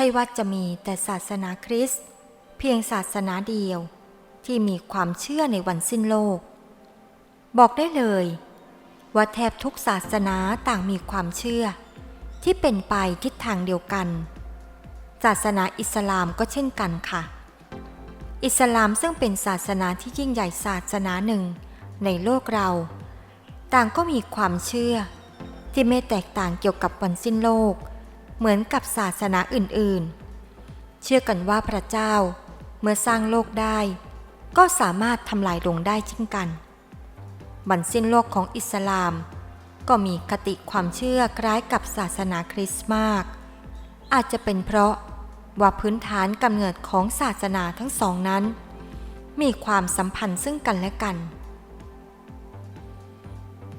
ช่ว่าจะมีแต่ศาสนาคริสต์เพียงศาสนาเดียวที่มีความเชื่อในวันสิ้นโลก บอกได้เลย ว่าแทบทุกศาสนาต่างมีความเชื่อ ที่เป็นไปทิศทางเดียวกัน ศาสนาอิสลามก็เช่นกันค่ะ อิสลามซึ่งเป็นศาสนาที่ยิ่งใหญ่ศาสนาหนึ่งในโลกเรา ต่างก็มีความเชื่อที่ไม่แตกต่างเกี่ยวกับวันสิ้นโลก เหมือนกับศาสนาอื่นๆ เชื่อกันว่าพระเจ้าเมื่อสร้างโลกได้ ก็สามารถทำลายลงได้เช่นกันวันสิ้นโลกของอิสลาม ก็มีคติความเชื่อคล้ายกับศาสนาคริสต์มาก อาจจะเป็นเพราะว่าพื้นฐานกำเนิดของศาสนาทั้งสองนั้น มีความสัมพันธ์ซึ่งกันและกัน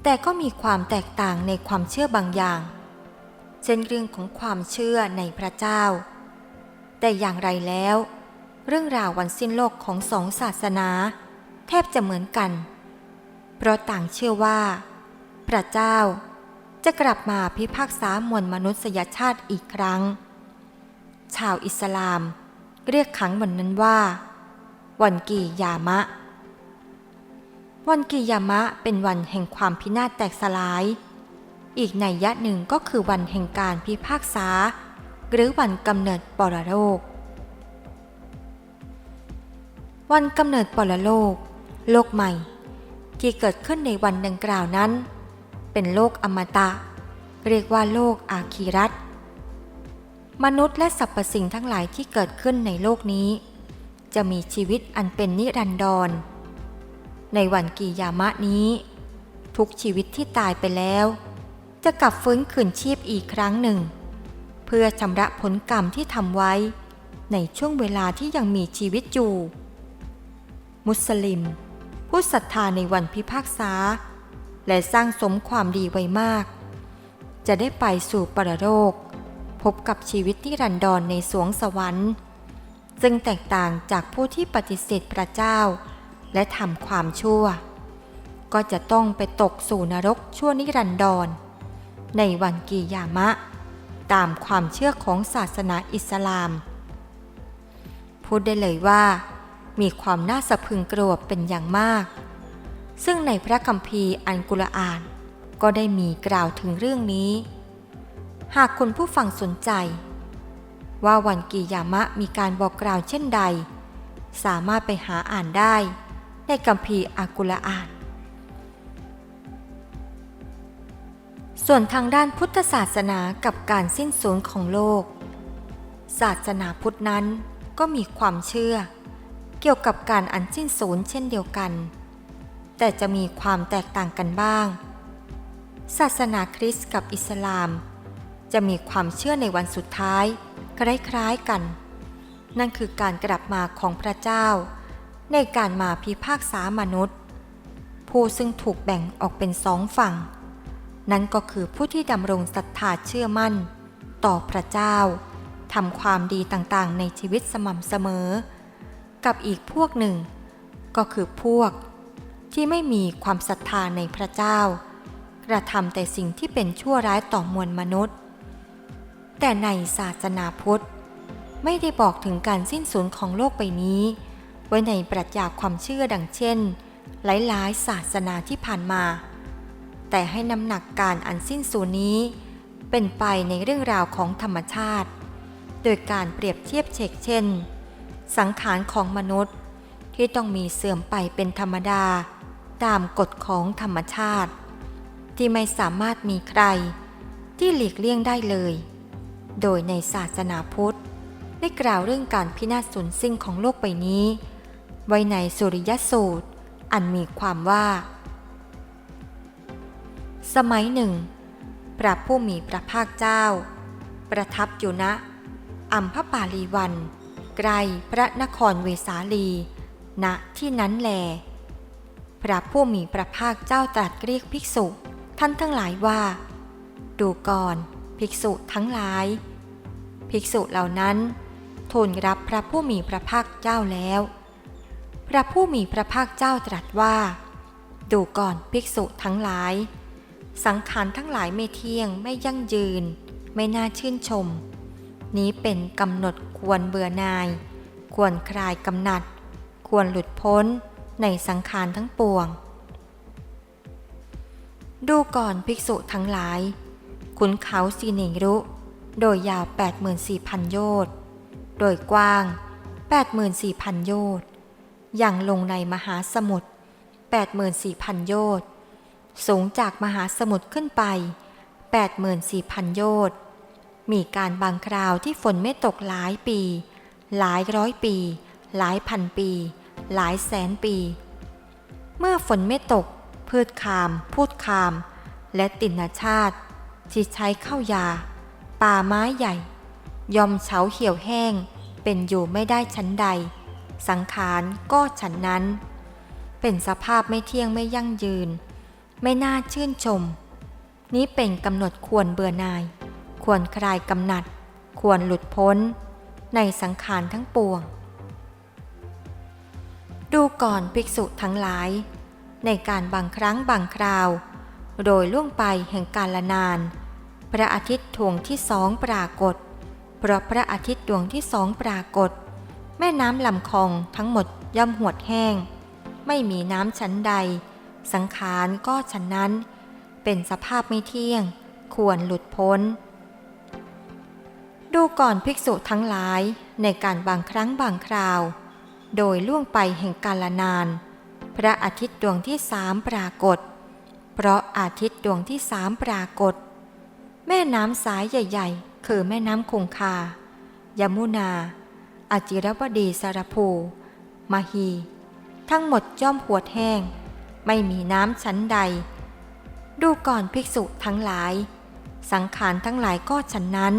แต่ก็มีความแตกต่างในความเชื่อบางอย่าง เช่นเรื่องของความเชื่อในพระเจ้า แต่อย่างไรแล้ว เรื่องราววันสิ้นโลกของสองศาสนา แทบจะเหมือนกัน เพราะต่างเชื่อว่า พระเจ้าจะกลับมาพิพากษามวลมนุษยชาติอีกครั้ง ชาวอิสลามเรียกขังวันนั้นว่า วันกียามะ วันกิยามะเป็นวันแห่งความพินาศแตกสลาย อีกในยะหนึ่งก็คือวันแห่งการพิพากษา หรือวันกำเนิดปรโลก วันกำเนิดปรโลก โลกใหม่ ที่เกิดขึ้นในวันดังกล่าวนั้น เป็นโลกอมตะ เรียกว่าโลกอาคีรัตมนุษย์และสรรพสิ่งทั้งหลายที่เกิดขึ้นในโลกนี้ จะมีชีวิตอันเป็นนิรันดร ในวันกียามะนี้ ทุกชีวิตที่ตายไปแล้ว จะกลับฟื้นคืนชีพอีกครั้งหนึ่ง เพื่อชำระผลกรรมที่ทำไว้ ในช่วงเวลาที่ยังมีชีวิตอยู่ มุสลิม ผู้ศรัทธาในวันพิพากษา และสร้างสมความดีไว้มาก จะได้ไปสู่ปรโลก พบกับชีวิตที่รันดรในสวงสวรรค์ซึ่งแตกต่างจากผู้ที่ปฏิเสธพระเจ้า และทำความชั่ว ก็จะต้องไปตกสู่นรกชั่วนิรันดร ในวันกียามะ ตามความเชื่อของศาสนาอิสลาม พูดได้เลยว่า มีความน่าสะพรึงกลัวเป็นอย่างมาก ซึ่งในพระคัมภีร์อันกุรอาน ก็ได้มีกล่าวถึงเรื่องนี้ หากคุณผู้ฟังสนใจ ว่าวันกียามะมีการบอกกล่าวเช่นใด สามารถไปหาอ่านได้ ในคัมภีร์อัลกุรอาน ส่วนทางด้านพุทธศาสนากับการสิ้นสูญของโลก ศาสนาพุทธนั้นก็มีความเชื่อ เกี่ยวกับการอันสิ้นสูญเช่นเดียวกัน แต่จะมีความแตกต่างกันบ้าง ศาสนาคริสต์กับอิสลาม จะมีความเชื่อในวันสุดท้ายคล้ายๆกัน นั่นคือการกลับมาของพระเจ้า ในการมาพิพากษามนุษย์ ผู้ซึ่งถูกแบ่งออกเป็นสองฝั่ง นั่นก็คือผู้ที่ดำรงศรัทธาเชื่อมั่น ต่อพระเจ้าทำความดีต่างๆ ในชีวิตสม่ำเสมอ กับอีกพวกหนึ่ง ก็คือพวกที่ไม่มีความศรัทธาในพระเจ้า กระทำแต่สิ่งที่เป็นชั่วร้ายต่อมวลมนุษย์ แต่ในศาสนาพุทธ ไม่ได้บอกถึงการสิ้นสูญของโลกใบนี้ ไว้ในปรัชญาความเชื่อดังเช่น หลายๆ ศาสนาที่ผ่านมา แต่ให้น้ำหนักการอันสิ้นสูนี้ เป็นไปในเรื่องราวของธรรมชาติ โดยการเปรียบเทียบเชกเช่น สังขารของมนุษย์ ที่ต้องมีเสื่อมไปเป็นธรรมดา ตามกฎของธรรมชาติ ที่ไม่สามารถมีใคร ที่หลีกเลี่ยงได้เลย โดยในศาสนาพุทธ ได้กล่าวเรื่องการพินาศสูญสิ้นของโลกใบนี้ ไว้ในสุริยสูตร อันมีความว่า สมัยหนึ่ง พระผู้มีพระภาคเจ้า ประทับอยู่ณอัมพปาลีวัน ไกลพระนครเวสาลี ณที่นั้นแล พระผู้มีพระภาคเจ้าตรัสเรียกภิกษุท่านทั้งหลายว่า ดูก่อนภิกษุทั้งหลาย ภิกษุเหล่านั้นทูลรับพระผู้มีพระภาคเจ้าแล้ว พระผู้มีพระภาคเจ้าตรัสว่า ดูก่อนภิกษุทั้งหลาย สังขารทั้งหลายไม่เที่ยงไม่ยั่งยืน ไม่น่าชื่นชม นี้เป็นกำหนดควรเบื่อนาย ควรคลายกำหนัด ควรหลุดพ้นในสังขารทั้งปวง ดูก่อนภิกษุทั้งหลาย ขุนเขาสีเนรุ โดยยาว 84,000 โยชน์โดยกว้าง 84,000 โยชน์อย่างลงในมหาสมุทร84,000 โยชน์ สูงจากมหาสมุทรขึ้นไป 84,000 โยชน์ มีการบางคราวที่ฝนไม่ตกหลายปี หลายร้อยปี หลายพันปี หลายแสนปี เมื่อฝนไม่ตก พืชคาม พูดคาม และตินชาติ ที่ใช้เข้ายา ป่าไม้ใหญ่ ยอมเฉาเหี่ยวแห้ง เป็นอยู่ไม่ได้ชั้นใด สังขารก็ฉันนั้น เป็นสภาพไม่เที่ยงไม่ยั่งยืน ไม่น่าชื่นชม นี้เป็นกำหนดควรเบื่อนาย ควรคลายกำหนัด ควรหลุดพ้น ในสังขารทั้งปวง ดูก่อนภิกษุทั้งหลาย ในการบางครั้งบางคราว โดยล่วงไปแห่งกาลนาน พระอาทิตย์ดวงที่สองปรากฏ เพราะพระอาทิตย์ดวงที่สองปรากฏ แม่น้ำลำคลองทั้งหมดย่อมหวดแห้ง ไม่มีน้ำชั้นใด สังขารก็ฉันนั้น เป็นสภาพไม่เที่ยง ควรหลุดพ้น ดูก่อนภิกษุทั้งหลายในการบางครั้งบางคราว โดยล่วงไปแห่งกาลนาน พระอาทิตย์ดวงที่สามปรากฏ เพราะอาทิตย์ดวงที่สามปรากฏ แม่น้ำสายใหญ่ ๆ คือแม่น้ำคงคา ยมุนา อาจิรวดีสารภูมาฮีทั้งหมดย่อมหวดแห้ง ไม่มีน้ำชั้นใด ดูก่อนภิกษุทั้งหลาย สังขารทั้งหลายก็ฉันนั้น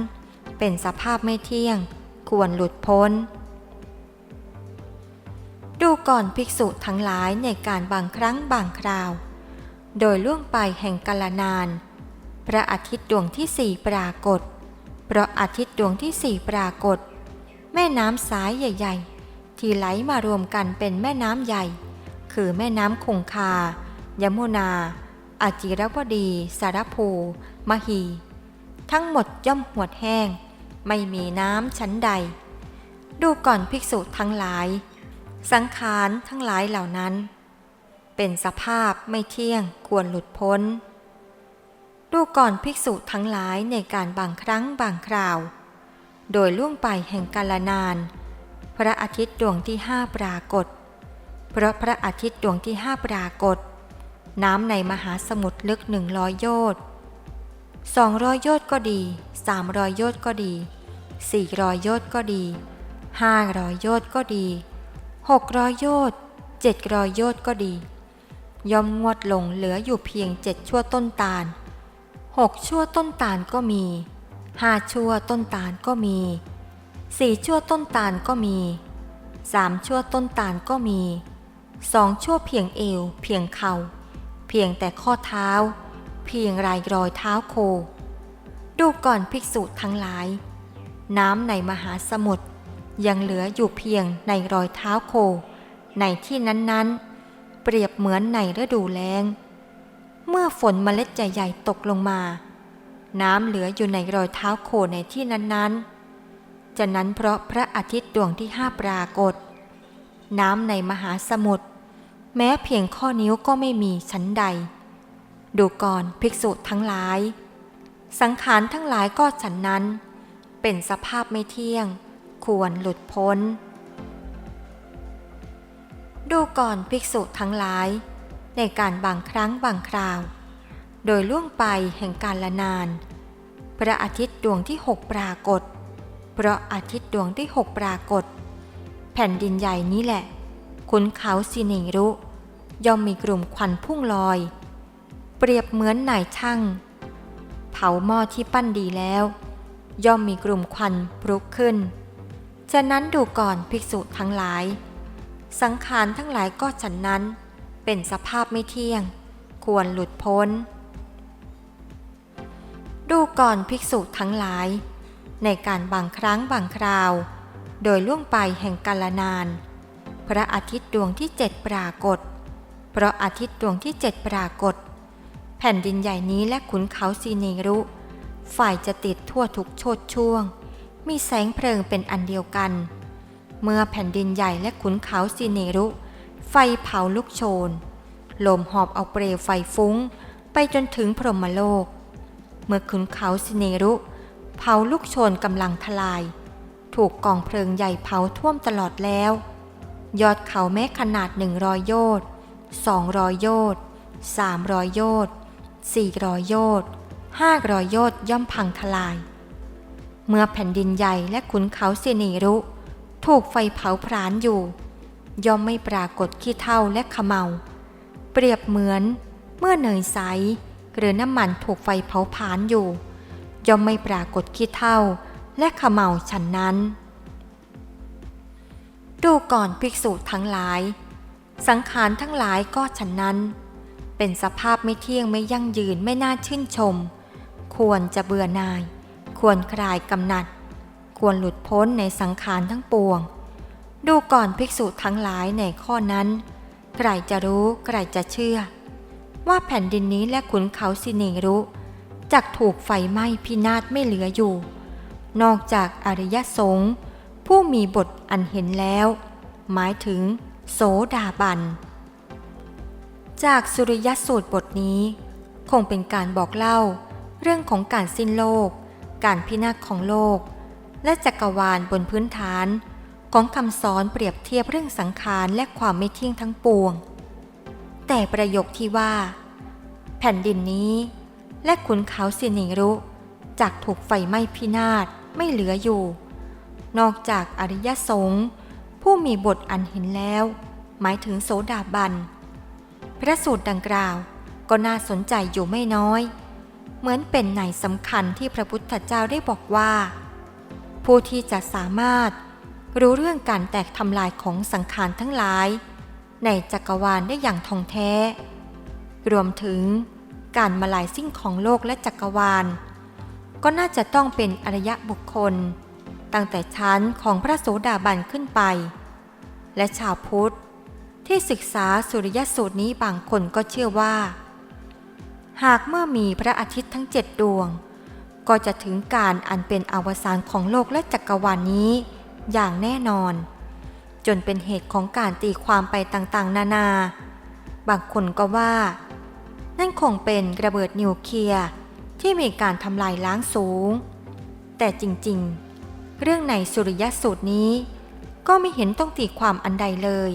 เป็นสภาพไม่เที่ยง ควรหลุดพ้น ดูก่อนภิกษุทั้งหลายในการบางครั้งบางคราว โดยล่วงไปแห่งกาลนาน พระอาทิตย์ดวงที่สี่ปรากฏ เพราะอาทิตย์ดวงที่สี่ปรากฏ แม่น้ำสายใหญ่ ๆ ที่ไหลมารวมกันเป็นแม่น้ำใหญ่ คือแม่น้ำคงคา ยมุนา อาจิรวดี สารภู มหี ทั้งหมดย่อมหวดแห้ง ไม่มีน้ำชั้นใด ดูก่อนภิกษุทั้งหลาย สังขารทั้งหลายเหล่านั้น เป็นสภาพไม่เที่ยงควรหลุดพ้น ดูก่อนภิกษุทั้งหลายในการบางครั้งบางคราว โดยล่วงไปแห่งกาลนาน พระอาทิตย์ดวงที่ห้าปรากฏ เพราะพระอาทิตย์ดวงที่ห้าปรากฏ น้ำในมหาสมุทรลึกหนึ่งร้อยโยชน์สองร้อยโยชน์ก็ดีสามร้อยโยชน์ก็ดีสี่ร้อยโยชน์ก็ดีห้าร้อยโยชน์ก็ดีหกร้อยโยชน์เจ็ดร้อยโยชน์ก็ดี ย่อมงวดลงเหลืออยู่เพียงเจ็ดชั่วต้นตาลหกชั่วต้นตาลก็มีห้าชั่วต้นตาลก็มีสี่ชั่วต้นตาลก็มีสามชั่วต้นตาลก็มี สองชั่วเพียงเอว เพียงเขา่า เพียงแต่ข้อเท้า เพียงรายรอยเท้าโค ดูก่อนภิกษุทั้งหลาย น้ำในมหาสมุทรยังเหลืออยู่เพียงในรอยเท้าโค ในที่นั้นๆ เปรียบเหมือนในฤดูแล้ง เมื่อฝนเมล็ดใหญ่ๆตกลงมา น้ำเหลืออยู่ในรอยเท้าโคในที่นั้นๆ จะนั้นเพราะพระอาทิตย์ดวงที่ห้าปรากฏ น้ำในมหาสมุทร แม้เพียงข้อนิ้วก็ไม่มีชั้นใด ดูก่อนภิกษุทั้งหลาย สังขารทั้งหลายก็ฉันนั้น เป็นสภาพไม่เที่ยง ควรหลุดพ้น ดูก่อนภิกษุทั้งหลาย ในการบางครั้งบางคราว โดยล่วงไปแห่งการละนาน พระอาทิตย์ดวงที่หกปรากฏ เพราะอาทิตย์ดวงที่หกปรากฏ แผ่นดินใหญ่นี้แหละ ขุนเขาสิเนรุ ย่อมมีกลุ่มควันพุ่งลอย เปรียบเหมือนนายช่าง เผาหม้อที่ปั้นดีแล้ว ย่อมมีกลุ่มควันปรุกขึ้น ฉะนั้นดูก่อนภิกษุทั้งหลาย สังขารทั้งหลายก็ฉันนั้น เป็นสภาพไม่เที่ยง ควรหลุดพ้น ดูก่อนภิกษุทั้งหลาย ในการบางครั้งบางคราว โดยล่วงไปแห่งกาลนาน พระอาทิตย์ดวงที่เจ็ดปรากฏ เพราะอาทิตย์ดวงที่เจ็ดปรากฏ แผ่นดินใหญ่นี้และขุนเขาซีเนรุ ฝ่ายจะติดทั่วทุกโชดช่วง มีแสงเพลิงเป็นอันเดียวกัน เมื่อแผ่นดินใหญ่และขุนเขาสิเนรุ ไฟเผาลุกโชน ลมหอบเอาเปลวไฟฟุ้ง ไปจนถึงพรหมโลก เมื่อขุนเขาสิเนรุ เผาลุกโชนกำลังทลาย ถูกกองเพลิงใหญ่เผาท่วมตลอดแล้ว ยอดเขาแม้ขนาดหนึ่งรอยโยชน์สองรอยโยชน์สามรอยโยชน์สี่รอยโยชน์ห้ารอยโยชน์ย่อมพังทลาย เมื่อแผ่นดินใหญ่และขุนเขาสิเนรุ ถูกไฟเผาพรานอยู่ ย่อมไม่ปรากฏขี้เถ้าและขมเมา เปรียบเหมือนเมื่อเนยใสหรือน้ำมันถูกไฟเผาผลาญอยู่ ย่อมไม่ปรากฏขี้เถ้าและขมเมาฉันนั้น ดูก่อนภิกษุทั้งหลาย สังขารทั้งหลายก็ฉันนั้น เป็นสภาพไม่เที่ยงไม่ยั่งยืนไม่น่าชื่นชม ควรจะเบื่อนาย ควรคลายกำหนัด ควรหลุดพ้นในสังขารทั้งปวง ดูก่อนภิกษุทั้งหลายในข้อนั้น ใครจะรู้ใครจะเชื่อ ว่าแผ่นดินนี้และขุนเขาสิเนรุจักถูกไฟไหม้พินาศไม่เหลืออยู่ นอกจากอริยสงฆ์ ผู้มีบทอันเห็นแล้ว หมายถึง โสดาบัน จากสุริยสูตรบทนี้ คงเป็นการบอกเล่า เรื่องของการสิ้นโลก การพินาศของโลก และจักรวาลบนพื้นฐาน ของคำสอนเปรียบเทียบเรื่องสังขารและความไม่เที่ยงทั้งปวง แต่ประโยคที่ว่า แผ่นดินนี้และขุนเขาสินิรุจากถูกไฟไหม้พินาศไม่เหลืออยู่ นอกจากอริยสงฆ์ผู้มีบทอันเห็นแล้ว หมายถึงโสดาบัน พระสูตรดังกล่าวก็น่าสนใจอยู่ไม่น้อย เหมือนเป็นในสำคัญที่พระพุทธเจ้าได้บอกว่า ผู้ที่จะสามารถรู้เรื่องการแตกทำลายของสังขารทั้งหลาย ในจักรวาลได้อย่างท่องแท้ รวมถึงการมาลายสิ่งของโลกและจักรวาล ก็น่าจะต้องเป็นอริยะบุคคล ตั้งแต่ชั้นของพระโสดาบันขึ้นไป และชาวพุทธ ที่ศึกษาสุริยสูตรนี้บางคนก็เชื่อว่า หากเมื่อมีพระอาทิตย์ทั้งเจ็ดดวง ก็จะถึงการอันเป็นอวสานของโลกและจักรวาลนนี้อย่างแน่นอน จนเป็นเหตุของการตีความไปต่างๆ นานา บางคนก็ว่า นั่นคงเป็นระเบิดนิวเคลียร์ที่มีการทำลายล้างสูง แต่จริง ๆ เรื่องในสุริยสูตรนี้ ก็ไม่เห็นต้องตีความอันใดเลย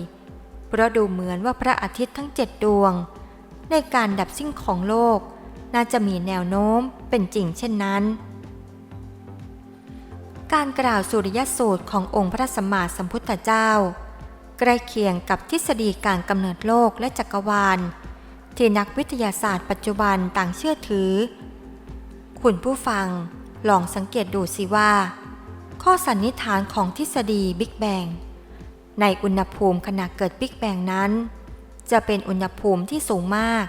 เพราะดูเหมือนว่าพระอาทิตย์ทั้งเจ็ดดวง ในการดับสิ้นของโลก น่าจะมีแนวโน้มเป็นจริงเช่นนั้น การกล่าวสุริยสูตรขององค์พระสัมมาสัมพุทธเจ้า ใกล้เคียงกับทฤษฎีการกำเนิดโลกและจักรวาล ที่นักวิทยาศาสตร์ปัจจุบันต่างเชื่อถือ คุณผู้ฟังลองสังเกตดูสิว่า ข้อสันนิษฐานของทฤษฎีบิ๊กแบงในอุณหภูมิขณะเกิดบิ๊กแบงนั้น จะเป็นอุณหภูมิที่สูงมาก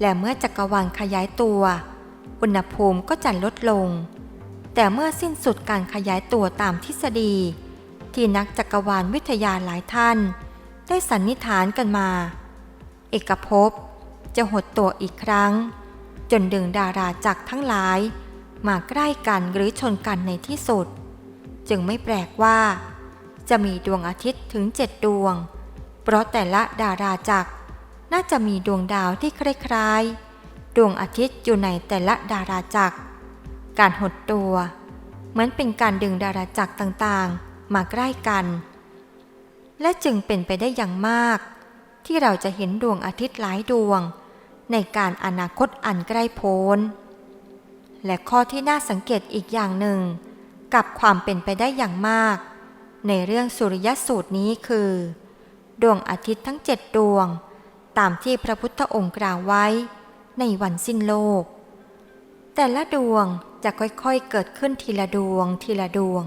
และเมื่อจักรวาลขยายตัว อุณหภูมิก็จะลดลง แต่เมื่อสิ้นสุดการขยายตัวตามทฤษฎี ที่นักจักรวาลวิทยาหลายท่าน ได้สันนิษฐานกันมา เอกภพจะหดตัวอีกครั้ง จนดึงดาราจักทั้งหลาย มาใกล้กันหรือชนกันในที่สุด จึงไม่แปลกว่า จะมีดวงอาทิตย์ถึงเจ็ดดวง เพราะแต่ละดาราจักรน่าจะมีดวงดาวที่คล้ายๆ ดวงอาทิตย์อยู่ในแต่ละดาราจักร การหดตัวเหมือนเป็นการดึงดาราจักรต่างๆ มาใกล้กัน และจึงเป็นไปได้อย่างมาก ที่เราจะเห็นดวงอาทิตย์หลายดวง ในการอนาคตอันใกล้โพ้นและข้อที่น่าสังเกตอีกอย่างหนึ่ง กับความเป็นไปได้อย่างมาก ในเรื่องสุริยสูตรนี้คือ ดวงอาทิตย์ทั้งเจ็ดดวง ตามที่พระพุทธองค์กล่าวไว้ ในวันสิ้นโลก แต่ละดวงจะค่อยๆเกิดขึ้นทีละดวงทีละดวง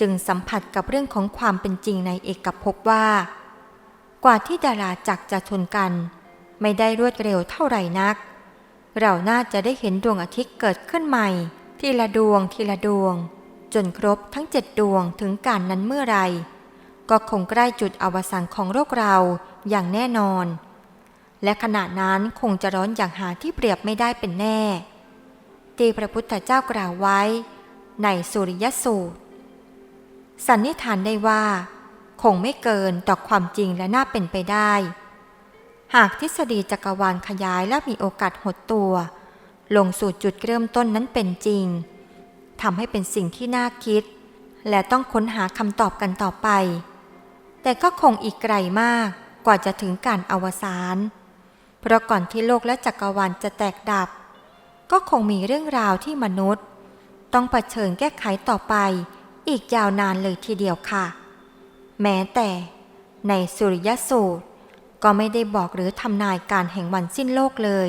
จึงสัมผัสกับเรื่องของความเป็นจริงในเอกภพว่า กว่าที่ดาราจักรจะชนกัน ไม่ได้รวดเร็วเท่าไหร่นัก เราน่าจะได้เห็นดวงอาทิตย์เกิดขึ้นใหม่ทีละดวงทีละดวง จนครบทั้งเจ็ดดวงถึงการนั้นเมื่อไร ก็คงใกล้จุดอวสานของโลกเราอย่างแน่นอน และขณะนั้นคงจะร้อนอย่างหาที่เปรียบไม่ได้เป็นแน่ที่พระพุทธเจ้ากล่าวไว้ ในสุริยสูตร สันนิษฐานได้ว่า คงไม่เกินต่อความจริงและน่าเป็นไปได้ หากทฤษฎีจักรวาลขยายและมีโอกาสหดตัว ลงสู่จุดเริ่มต้นนั้นเป็นจริง ทำให้เป็นสิ่งที่น่าคิด และต้องค้นหาคำตอบกันต่อไป แต่ก็คงอีกไกลมากกว่าจะถึงการอวสาน เพราะก่อนที่โลกและจักรวาลจะแตกดับ ก็คงมีเรื่องราวที่มนุษย์ ต้องเผชิญแก้ไขต่อไป อีกยาวนานเลยทีเดียวค่ะ แม้แต่ในสุริยสูตร ก็ไม่ได้บอกหรือทำนายการแห่งวันสิ้นโลกเลย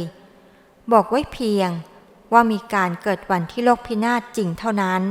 บอกไว้เพียง ว่ามีการเกิดวันที่โลกพินาศจริงเท่านั้น